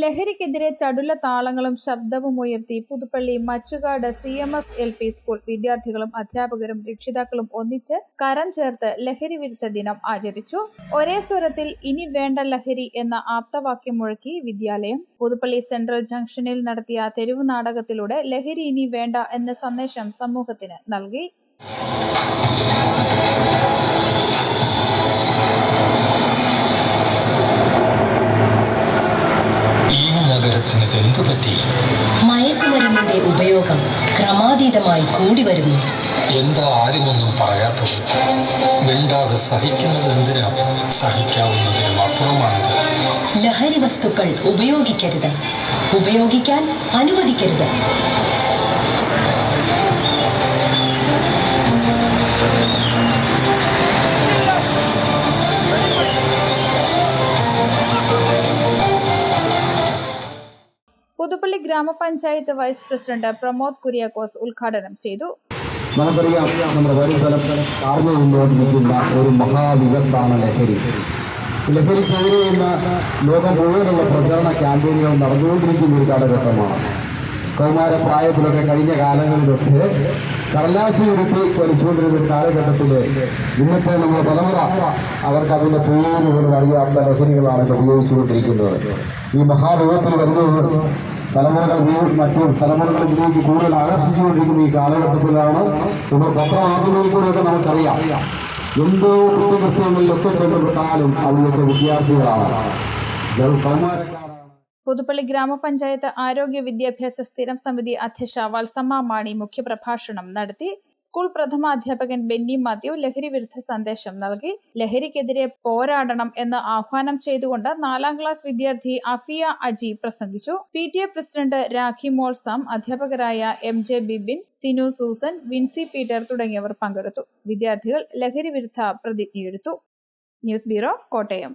ലഹരിക്കെതിരെ ചടുല താളങ്ങളും ശബ്ദവും ഉയർത്തി Puthuppally Machukad C M S L P school വിദ്യാർത്ഥികളും അധ്യാപകരും രക്ഷിതാക്കളും ഒന്നിച്ച് കരം ചേർത്ത് ലഹരി വിരുദ്ധ ദിനം ആചരിച്ചു. ഒരേ സ്വരത്തിൽ ഇനി വേണ്ട ലഹരി എന്ന ആപ്തവാക്യം മുഴക്കി വിദ്യാലയം. പുതുപ്പള്ളി സെൻട്രൽ ജംഗ്ഷനിൽ നടത്തിയ തെരുവ് നാടകത്തിലൂടെ ലഹരി ഇനി വേണ്ട എന്ന സന്ദേശം സമൂഹത്തിന് നൽകി. ഉപയോഗം ക്രമാതീതമായി കൂടി വരുന്നു. എന്താ ആരുമൊന്നും പറയാത്തത്? മിണ്ടാതെ സഹിക്കുന്നത് എന്തിനാ? സഹിക്കാവുന്നതിനും അപ്പുറമാണിത്. ലഹരി വസ്തുക്കൾ ഉപയോഗിക്കരുത്. ഉപയോഗിക്കാൻ അനുവദിക്കരുത്. പുതുപ്പള്ളി ഗ്രാമപഞ്ചായത്ത് വൈസ് പ്രസിഡന്റ് പ്രമോദ് കുര്യാക്കോസ് ഉദ്ഘാടനം ചെയ്തു. നമുക്കറിയാം നമ്മുടെ പരിസരം കാർന്നു കൊണ്ടുകൊണ്ടിരിക്കുന്ന ഒരു മഹാവിപത്താണ് ലഹരി. ലഹരിക്കെതിരെ ഇന്ന് ലോകം മുഴുവനുള്ള പ്രചരണ ക്യാമ്പയിനുകൾ നടന്നുകൊണ്ടിരിക്കുന്ന ഒരു കാലഘട്ടമാണ്. കൗമാരപ്രായത്തിലൊക്കെ കഴിഞ്ഞ കാലങ്ങളിലൊക്കെ കടലാശി ഉരുത്തി വലിച്ചുകൊണ്ടിരുന്ന ഒരു കാലഘട്ടത്തിൽ ഇന്നത്തെ നമ്മുടെ തലമുറ അവർക്ക് അതിന്റെ പേര് അറിയാത്ത ലഹരികളാണ് ഉപയോഗിച്ചുകൊണ്ടിരിക്കുന്നത്. ഈ മഹാവിപത്തിൽ വരുന്നത് തലമുറകൾ മറ്റു തലമുറകളിലേക്ക് കൂടുതൽ ആകർഷിച്ചുകൊണ്ടിരിക്കുന്ന ഈ കാലഘട്ടത്തിലാണ് നമ്മൾ പത്രമാധ്യമങ്ങളിൽ കൂടെയൊക്കെ നമുക്കറിയാം. എന്തോ കുറ്റകൃത്യങ്ങളിലൊക്കെ ചെന്നപ്പെട്ടാലും അവിടെയൊക്കെ വിദ്യാർത്ഥികളാണ്. ഇത് കൗമാരക്കാരാണ് പുതുപ്പള്ളി ഗ്രാമപഞ്ചായത്ത് ആരോഗ്യ വിദ്യാഭ്യാസ സ്ഥിരം സമിതി അധ്യക്ഷ വത്സമ്മ മാണി മുഖ്യപ്രഭാഷണം നടത്തി. സ്കൂൾ പ്രഥമാധ്യാപകൻ ബെന്നി മാത്യു ലഹരി വിരുദ്ധ സന്ദേശം നൽകി. ലഹരിക്കെതിരെ പോരാടണം എന്ന് ആഹ്വാനം ചെയ്തുകൊണ്ട് നാലാം ക്ലാസ് വിദ്യാർത്ഥി അഫിയ അജി പ്രസംഗിച്ചു. P T A president Rakhi Molsam അധ്യാപകരായ M J Bibin Sinu Susan Vincy Peter തുടങ്ങിയവർ പങ്കെടുത്തു. വിദ്യാർത്ഥികൾ ലഹരി വിരുദ്ധ പ്രതിജ്ഞയെടുത്തു. News bureau Kottayam.